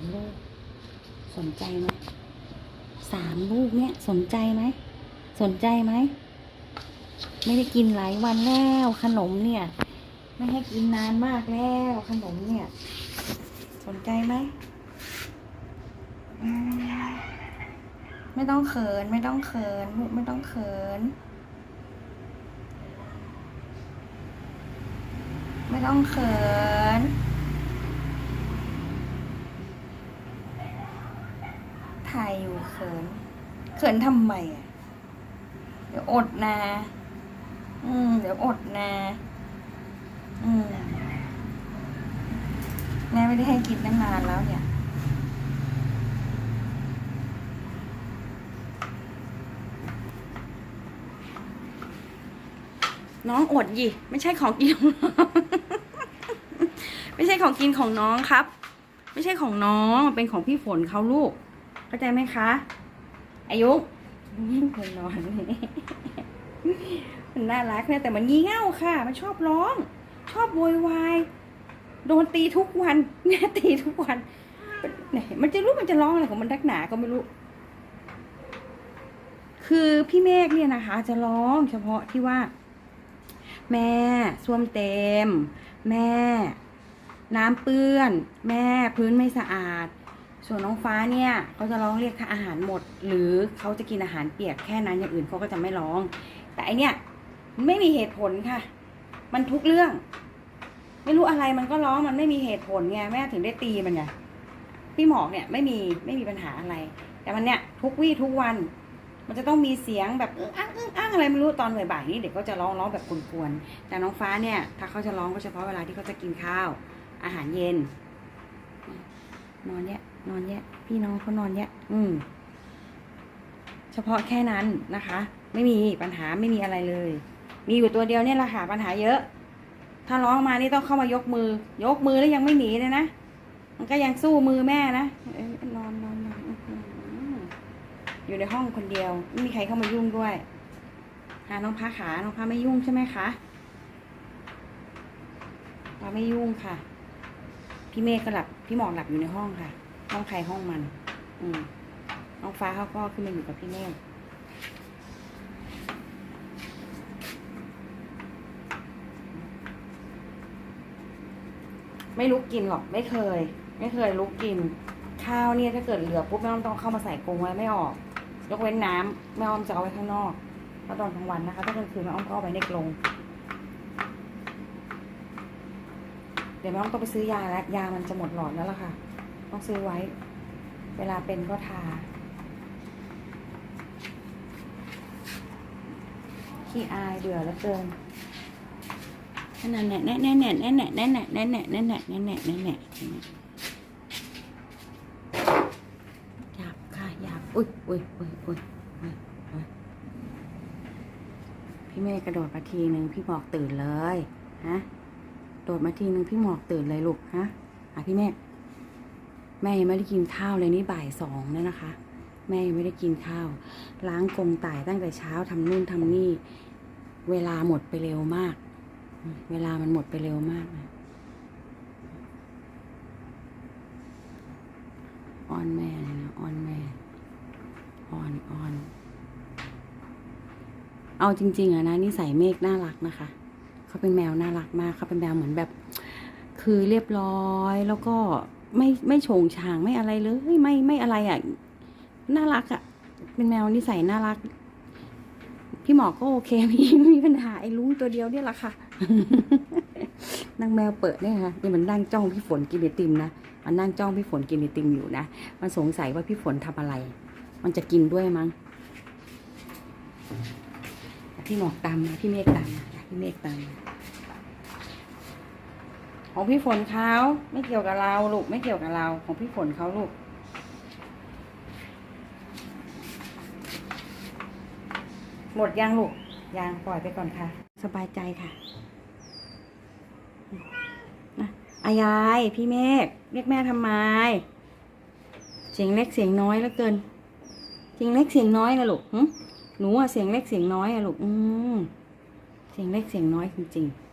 สามลูก สนใจไหมสามลูกเนี่ยสนใจไหม สนใจไหม ไม่ได้กินหลายวันแล้ว ขนมเนี่ย ไม่ให้กินนานมากแล้ว ขนมเนี่ย สนใจไหมอืมไม่ต้องเขิน ไม่ต้องเขินลูกไม่ต้องเขิน ไม่ต้องเขิน ถ่ายอยู่เขิน เขินทำไมอะ เดี๋ยวอดนะ อืม เดี๋ยวอดนะ อืมแม่ไม่ได้ให้กินตั้งนานแล้วเนี่ยน้องอดยิ ไม่ใช่ของกินของน้องไม่ใช่ของกินของน้องครับ ไม่ใช่ของน้อง เป็นของพี่ฝนเขาลูก เข้าใจไหมคะ อายุยิ่งคนนอนนี่มันน่ารักเนี่ยแต่มันงี่เง่าค่ะ มันชอบร้อง ชอบโวยวายโดนตีทุกวันแม่ยตีทุกวันมันจะรู้มันจะร้องอะไรของมันดักหนาก็ไม่รู้ คือพี่เมฆเนี่ยนะคะ จะร้องเฉพาะที่ว่า แม่ส้วมเต็ม แม่ น้ำเปื้อน แม่พื้นไม่สะอาด ส่วนน้องฟ้าเนี่ยเขาจะร้องเรียกถ้าอาหารหมด หรือเขาจะกินอาหารเปียกแค่นั้นอย่างอื่นเขาก็จะไม่ร้อง แต่อันเนี้ยไม่มีเหตุผลค่ะ มันทุกเรื่อง ไม่รู้อะไรมันก็ร้องมันไม่มีเหตุผลไงแม่ถึงได้ตีมันไงพี่หมอกเนี่ยไม่มีไม่มีปัญหาอะไร แต่มันเนี่ยทุกวี่ทุกวัน มันจะต้องมีเสียงแบบอึ้งอ้างอึ้งอ้างอะไรไม่รู้ตอนบ่ายๆนี่เด็กก็จะร้องร้องแบบกวนๆแต่น้องฟ้าเนี่ย ถ้าเขาจะร้องก็เฉพาะเวลาที่เขาจะกินข้าว อาหารเย็นนอนแย นอนแยะ พี่น้องเขานอนแยะ อืม เฉพาะแค่นั้นนะคะ ไม่มีปัญหาไม่มีอะไรเลย มีอยู่ตัวเดียวเนี่ยแหละค่ะปัญหาเยอะ ถ้าร้องมานี่ต้องเข้ามายกมือ ยกมือแล้วยังไม่หนีเลยนะ มันก็ยังสู้มือแม่นะอนอนนอนนอนอยู่ในห้องคนเดียว ไม่มีใครเข้ามายุ่งด้วยหาน้องพาขา น้องพาไม่ยุ่งใช่ไหมคะพาไม่ยุ่งค่ะ พี่เมฆก็หลับ พี่หมอกหลับอยู่ในห้องค่ะ ห้องใครห้องมัน อืมน้องฟ้าเขาก็ขึ้นมาอยู่กับพี่เมฆไม่ลุกกินหรอกไม่เคย ไม่เคยลุกกิน ข้าวเนี่ยถ้าเกิดเหลือปุ๊บแม่อ้อมต้องเข้ามาใส่กรงไว้ไม่ออก ยกเว้นน้ำแม่อ้อมจะเอาไว้ข้างนอกเพราะตอนกลางวันนะคะถ้ากลางคืนแม่อ้อมก็เอาไว้ในกรงเดี๋ยวแม่อ้อมต้องไปซื้อยาแล้วยามันจะหมดหลอดแล้วล่ะค่ะ ต้องซื้อไว้ เวลาเป็นก็ทาขี้อายเบื่อแล้วเกินนั่นแหละแน่แน่แน่แน่แน่แน่แน่แน่แน่แน่แน่แน่แน่แน่แน่หยาบค่ะหยาบอุ้ยอุ้ยอุ้ยอุ้ยพี่เมฆกระโดดมาทีหนึ่งพี่หมอกตื่นเลยฮะโดดมาทีหนึ่งพี่หมอกตื่นเลยลูกฮะอะพี่เมฆ แม่ยังไม่ได้กินข้าวเลยนี่บ่ายสองแล้วนะคะ แม่ยังไม่ได้กินข้าว ล้างกรงต่ายตั้งแต่เช้าทำนู่นทำนี่ เวลาหมดไปเร็วมาก เวลามันหมดไปเร็วมากออนแม่เลยนะออนแม่ออนออนเอาจริงๆอะนะนิสัยเมฆน่ารักนะคะเขาเป็นแมวน่ารักมากเขาเป็นแมวเหมือนแบบ คือเรียบร้อยแล้วก็ ไม่ไม่โฉงฉางไม่อะไรเลย ไม่ไม่อะไรอะ่ะน่ารักอะ่ะ เป็นแมวนิสัยน่ารัก พี่หมอก็โอเคมีมีปัญหาไอ้ลุงตัวเดียวเนี่ยแหละค่ะนางแมวเปิดเนี่ยค่ะนี่มันนั่งจ้องพี่ฝนกินไอติมนะมันนั่งจ้องพี่ฝนกินไอติมอยู่นะมันสงสัยว่าพี่ฝนทำอะไร มันจะกินด้วยมั้งพี่หมอกตามนะพี่เมฆตามนะพี่เมฆตามนะ ของพี่ฝนเขาไม่เกี่ยวกับเราลูกไม่เกี่ยวกับเรา ของพี่ฝนเขาลูกหมดยังลูกยังปล่อยไปก่อนค่ะ สบายใจค่ะนะอายายพี่เมฆเรียกแม่ทำไมเสียงเล็กเสียงน้อยแล้วเกินเสียงเล็กเสียงน้อยนะลูกหึหนูอะเสียงเล็กเสียงน้อยอะลูกอืมเสียงเล็กเสียงน้อยจริงๆ